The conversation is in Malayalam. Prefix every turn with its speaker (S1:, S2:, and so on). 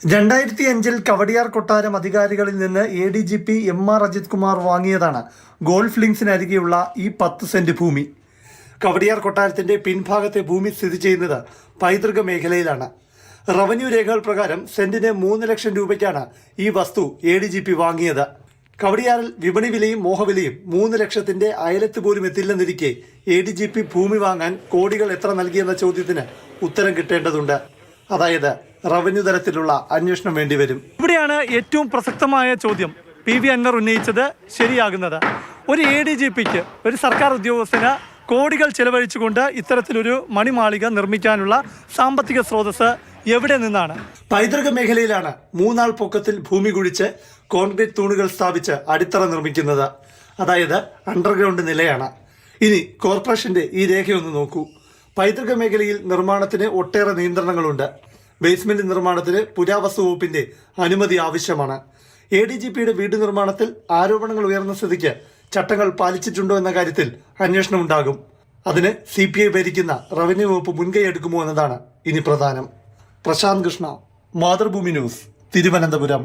S1: രണ്ടായിരത്തി അഞ്ചിൽ കവടിയാർ കൊട്ടാരം അധികാരികളിൽ നിന്ന് A D G P M R Ajith Kumar വാങ്ങിയതാണ് ഗോൾഫ് ലിങ്സിനരികെയുള്ള ഈ പത്ത് സെന്റ് ഭൂമി. കവടിയാർ കൊട്ടാരത്തിന്റെ പിൻഭാഗത്തെ ഭൂമി സ്ഥിതി ചെയ്യുന്നത് പൈതൃക മേഖലയിലാണ്. റവന്യൂ രേഖകൾ പ്രകാരം സെന്റിന് മൂന്ന് ലക്ഷം രൂപയ്ക്കാണ് ഈ വസ്തു എ ഡി ജി പി വാങ്ങിയത്. കവടിയാറിൽ വിപണി വിലയും മോഹവിലയും മൂന്ന് ലക്ഷത്തിന്റെ അയലത്ത് പോലും എത്തില്ലെന്നിരിക്കെ എ ഡി ജി പി ഭൂമി വാങ്ങാൻ കോടികൾ എത്ര നൽകിയെന്ന ചോദ്യത്തിന് ഉത്തരം കിട്ടേണ്ടതുണ്ട്. അതായത് റവന്യൂ തരത്തിലുള്ള അന്വേഷണം വേണ്ടിവരും. ഇവിടെയാണ് ഏറ്റവും പ്രസക്തമായ ചോദ്യം. പി വി അൻവർ ഉന്നയിച്ചത് ശരിയാകുന്നത്. ഒരു എ ഡി ജി പിക്ക് ഒരു സർക്കാർ ഉദ്യോഗസ്ഥന് കോടികൾ ചെലവഴിച്ചുകൊണ്ട് ഇത്തരത്തിലൊരു മണിമാളിക നിർമ്മിക്കാനുള്ള സാമ്പത്തിക സ്രോതസ് എവിടെ നിന്നാണ്? പൈതൃക മേഖലയിലാണ് മൂന്നാൾ പൊക്കത്തിൽ ഭൂമി കുഴിച്ച് കോൺക്രീറ്റ് തൂണുകൾ സ്ഥാപിച്ച് അടിത്തറ നിർമ്മിക്കുന്നത്. അതായത് അണ്ടർഗ്രൗണ്ട് നിലയാണ്. ഇനി കോർപ്പറേഷന്റെ ഈ രേഖയൊന്ന് നോക്കൂ. പൈതൃക മേഖലയിൽ നിർമ്മാണത്തിന് ഒട്ടേറെ നിയന്ത്രണങ്ങളുണ്ട്. ബേസ്മെന്റ് നിർമ്മാണത്തിന് പുരാവസ്തു വകുപ്പിന്റെ അനുമതി ആവശ്യമാണ്. എ ഡി ജി പിയുടെ വീട് നിർമ്മാണത്തിൽ ആരോപണങ്ങൾ ഉയർന്ന സ്ഥിതിക്ക് ചട്ടങ്ങൾ പാലിച്ചിട്ടുണ്ടോ എന്ന കാര്യത്തിൽ അന്വേഷണം ഉണ്ടാകും. അതിന് സി പി ഐ ഭരിക്കുന്ന റവന്യൂ വകുപ്പ് മുൻകൈ എടുക്കുമോ എന്നതാണ് ഇനി പ്രധാനം. പ്രശാന്ത് കൃഷ്ണ മാതൃഭൂമി ന്യൂസ് തിരുവനന്തപുരം.